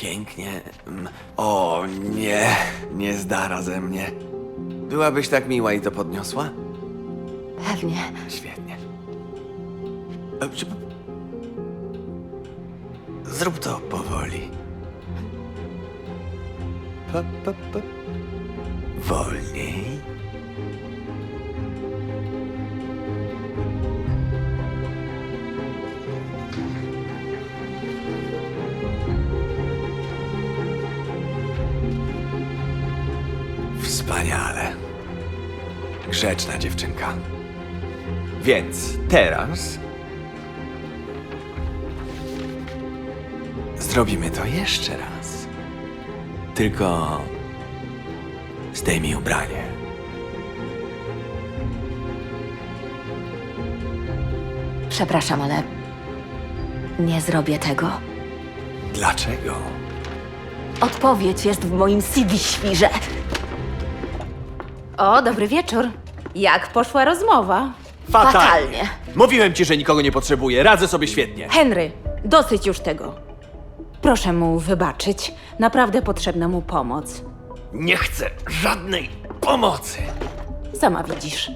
pięknie. Mm, O nie, nie zdara ze mnie. Byłabyś tak miła i to podniosła? Pewnie. Świetnie. E, czy- Zrób to powoli. Pa, pa, pa. Wolniej. Wspaniale. Grzeczna dziewczynka. Więc teraz zrobimy to jeszcze raz. Tylko zdejmij ubranie. Przepraszam, ale nie zrobię tego. Dlaczego? Odpowiedź jest w moim CV świrze. O, dobry wieczór. Jak poszła rozmowa? Fatalnie. Mówiłem ci, że nikogo nie potrzebuję. Radzę sobie świetnie. Henry, dosyć już tego. Proszę mu wybaczyć. Naprawdę potrzebna mu pomoc. Nie chcę żadnej pomocy. Sama widzisz.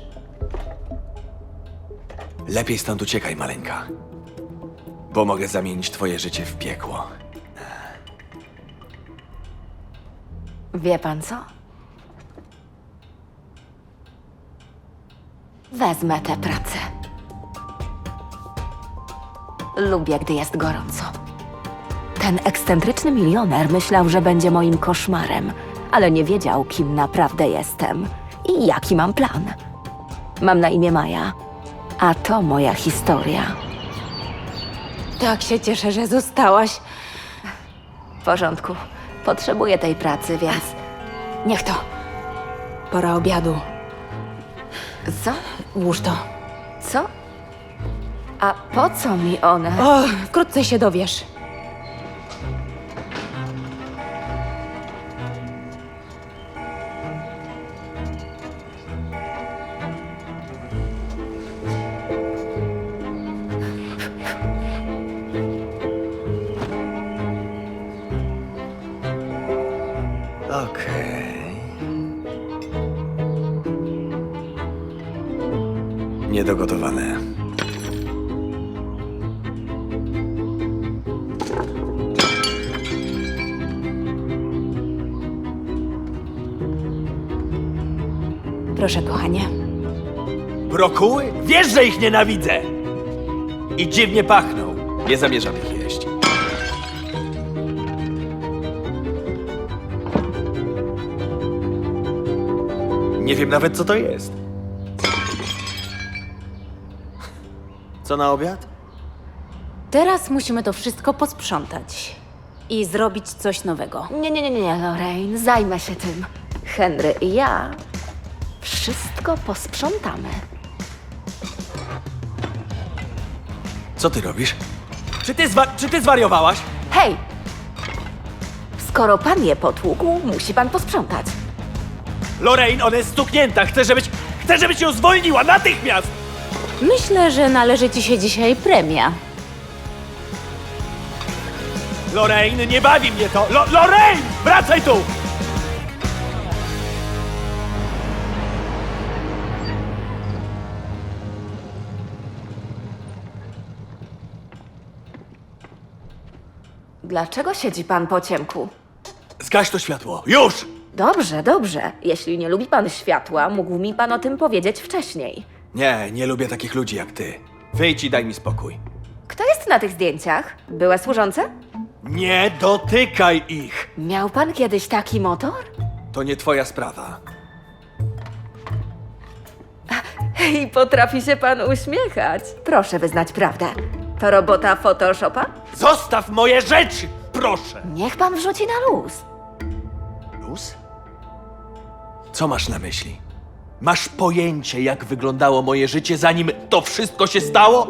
Lepiej stąd uciekaj, maleńka. Bo mogę zamienić twoje życie w piekło. Wie pan co? Wezmę tę pracę. Lubię, gdy jest gorąco. Ten ekscentryczny milioner myślał, że będzie moim koszmarem, ale nie wiedział, kim naprawdę jestem i jaki mam plan. Mam na imię Maja, a to moja historia. Tak się cieszę, że zostałaś. W porządku. Potrzebuję tej pracy, więc. Niech to. Pora obiadu. Co? Łóż to. Co? A po co mi one? O, wkrótce się dowiesz. Niedogotowane. Proszę, kochanie. Brokuły? Wiesz, że ich nienawidzę! I dziwnie pachną. Nie zamierzam ich jeść. Nie wiem nawet, co to jest. Co na obiad? Teraz musimy to wszystko posprzątać. I zrobić coś nowego. Nie, nie, nie, nie, Lorraine, zajmę się tym. Henry i ja wszystko posprzątamy. Co ty robisz? Czy ty, zwa- czy ty zwariowałaś? Hej! Skoro pan je potłukł, musi pan posprzątać. Lorraine, ona jest stuknięta. Chcę, żebyś... Chcę, żebyś ją zwolniła natychmiast! Myślę, że należy ci się dzisiaj premia. Lorraine, nie bawi mnie to! Lo- Lorraine! Wracaj tu! Dlaczego siedzi pan po ciemku? Zgaś to światło. Już! Dobrze, dobrze. Jeśli nie lubi pan światła, mógł mi pan o tym powiedzieć wcześniej. Nie, nie lubię takich ludzi jak ty. Wyjdź i daj mi spokój. Kto jest na tych zdjęciach? Były służące? Nie dotykaj ich! Miał pan kiedyś taki motor? To nie twoja sprawa. I potrafi się pan uśmiechać. Proszę wyznać prawdę. To robota Photoshopa? Zostaw moje rzeczy! Proszę! Niech pan wrzuci na luz. Luz? Co masz na myśli? Masz pojęcie, jak wyglądało moje życie, zanim to wszystko się stało?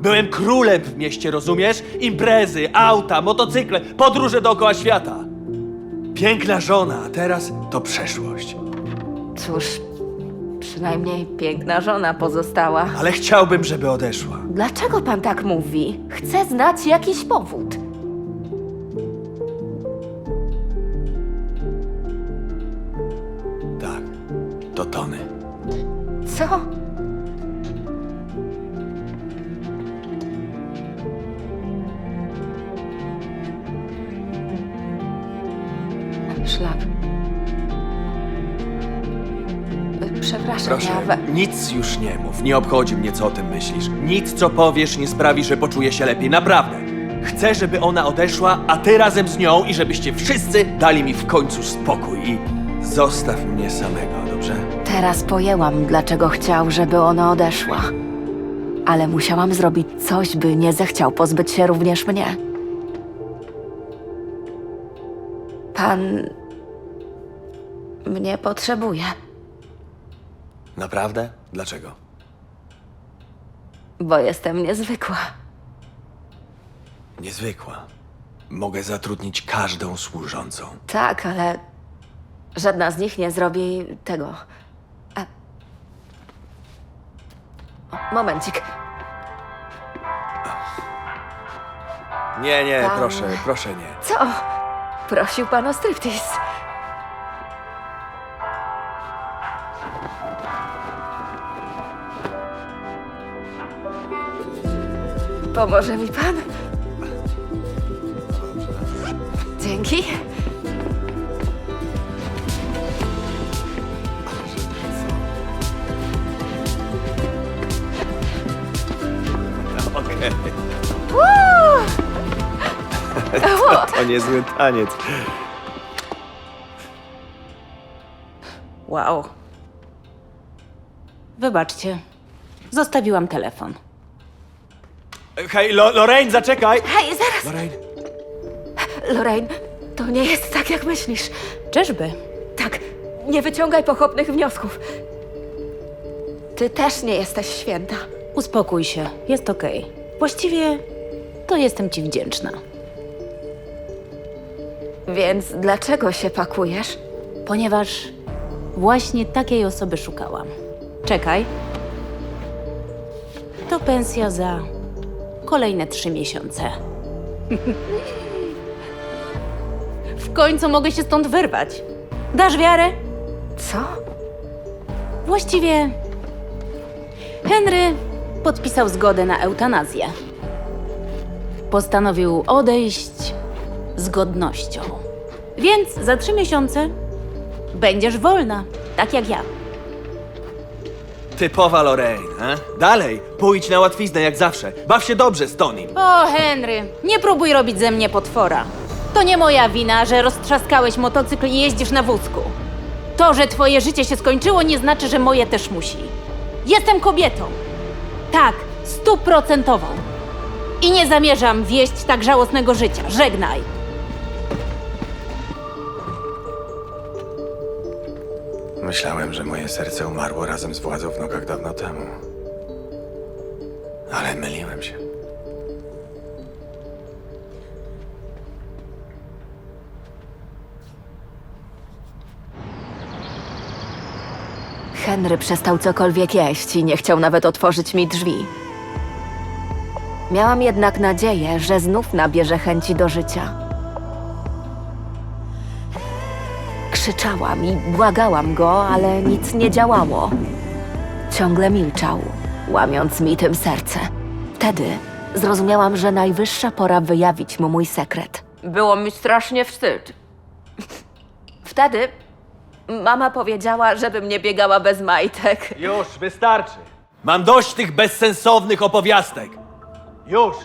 Byłem królem w mieście, rozumiesz? Imprezy, auta, motocykle, podróże dookoła świata. Piękna żona, a teraz to przeszłość. Cóż, przynajmniej piękna żona pozostała. Ale chciałbym, żeby odeszła. Dlaczego pan tak mówi? Chcę znać jakiś powód. Tony. Co? Szlak. Przepraszam, Proszę, ja... We... nic już nie mów. Nie obchodzi mnie, co o tym myślisz. Nic, co powiesz, nie sprawi, że poczuję się lepiej. Naprawdę. Chcę, żeby ona odeszła, a ty razem z nią i żebyście wszyscy dali mi w końcu spokój. I zostaw mnie samego, dobrze? Teraz pojęłam, dlaczego chciał, żeby ona odeszła. Ale musiałam zrobić coś, by nie zechciał pozbyć się również mnie. Pan mnie potrzebuje, Naprawdę? Dlaczego? bo jestem niezwykła. Niezwykła. Mogę zatrudnić każdą służącą. Tak, ale żadna z nich nie zrobi tego. A... O, momencik. Nie, nie, Pan- proszę, proszę nie. Co? Prosił pan o striptease. Pomoże mi pan? Dzięki. To niezły taniec. Wow. Wybaczcie. Zostawiłam telefon. Hej, Lo Lorraine, zaczekaj! Hej, zaraz! Lorraine, Lorraine, to nie jest tak, jak myślisz. Czyżby? Tak, nie wyciągaj pochopnych wniosków. Ty też nie jesteś święta. Uspokój się, jest okej. Właściwie to jestem ci wdzięczna. Więc dlaczego się pakujesz? Ponieważ właśnie takiej osoby szukałam. Czekaj. To pensja za kolejne trzy miesiące. w końcu mogę się stąd wyrwać. Dasz wiarę? Co? Właściwie Henry podpisał zgodę na eutanazję. Postanowił odejść z godnością. Więc za trzy miesiące będziesz wolna, tak jak ja. typowa Lorraine, he? Dalej, pójdź na łatwiznę jak zawsze. Baw się dobrze z Tonym. O, Henry, nie próbuj robić ze mnie potwora. To nie moja wina, że roztrzaskałeś motocykl i jeździsz na wózku. To, że twoje życie się skończyło, nie znaczy, że moje też musi. Jestem kobietą. Tak, stuprocentową. I nie zamierzam wieść tak żałosnego życia. Żegnaj. Myślałem, że moje serce umarło razem z władzą w nogach dawno temu. Ale myliłem się. Henry przestał cokolwiek jeść i nie chciał nawet otworzyć mi drzwi. Miałam jednak nadzieję, że znów nabierze chęci do życia. Krzyczałam i błagałam go, ale nic nie działało. Ciągle milczał, łamiąc mi tym serce. Wtedy zrozumiałam, że najwyższa pora wyjawić mu mój sekret. Było mi strasznie wstyd. Wtedy mama powiedziała, żebym nie biegała bez majtek. Już, wystarczy. Mam dość tych bezsensownych opowiastek. Już.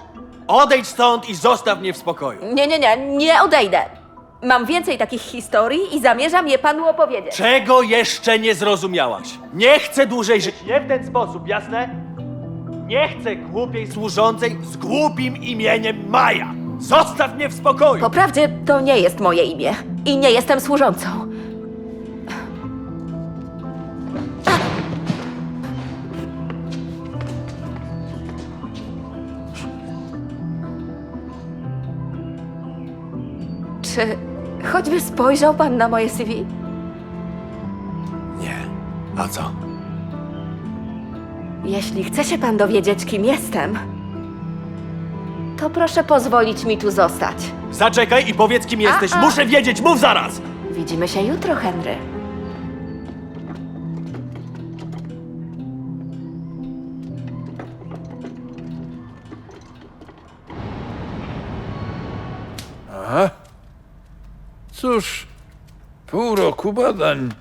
Odejdź stąd i zostaw mnie w spokoju. Nie, nie, nie, nie odejdę. Mam więcej takich historii i zamierzam je panu opowiedzieć. Czego jeszcze nie zrozumiałaś? Nie chcę dłużej żyć. Nie w ten sposób, jasne? Nie chcę głupiej służącej z głupim imieniem Maja. Zostaw mnie w spokoju. Po prawdzie to nie jest moje imię i nie jestem służącą. Czy choćby spojrzał pan na moje CV? Nie. A co? Jeśli chce się pan dowiedzieć, kim jestem, to proszę pozwolić mi tu zostać. Zaczekaj i powiedz, kim jesteś. Muszę wiedzieć, mów zaraz! Widzimy się jutro, Henry. Cóż, pół roku badań.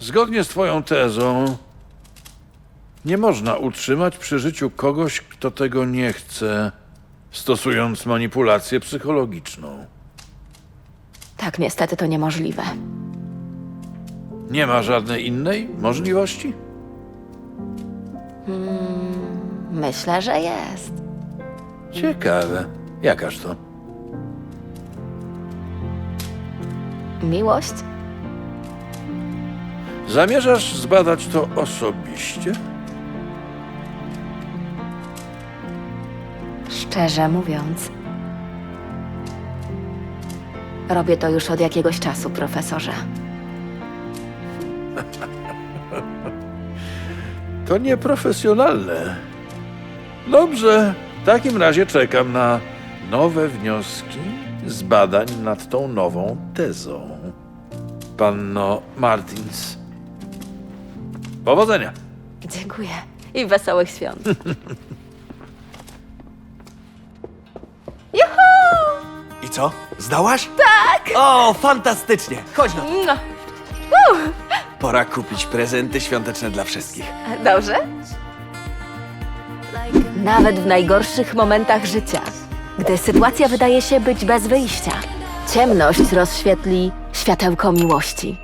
Zgodnie z Twoją tezą, nie można utrzymać przy życiu kogoś, kto tego nie chce, stosując manipulację psychologiczną. Tak, niestety to niemożliwe. Nie ma żadnej innej możliwości? Myślę, że jest. Ciekawe. Jakaż to? Miłość? Zamierzasz zbadać to osobiście? Szczerze mówiąc. Robię to już od jakiegoś czasu, profesorze. To nieprofesjonalne. Dobrze, w takim razie czekam na nowe wnioski z badań nad tą nową tezą. Panno Martins. Powodzenia. Dziękuję. I wesołych świąt. I co? Zdałaś? Tak! O, fantastycznie! Chodź no. No, Pora kupić prezenty świąteczne dla wszystkich. dobrze? Nawet w najgorszych momentach życia, gdy sytuacja wydaje się być bez wyjścia, ciemność rozświetli światełko miłości.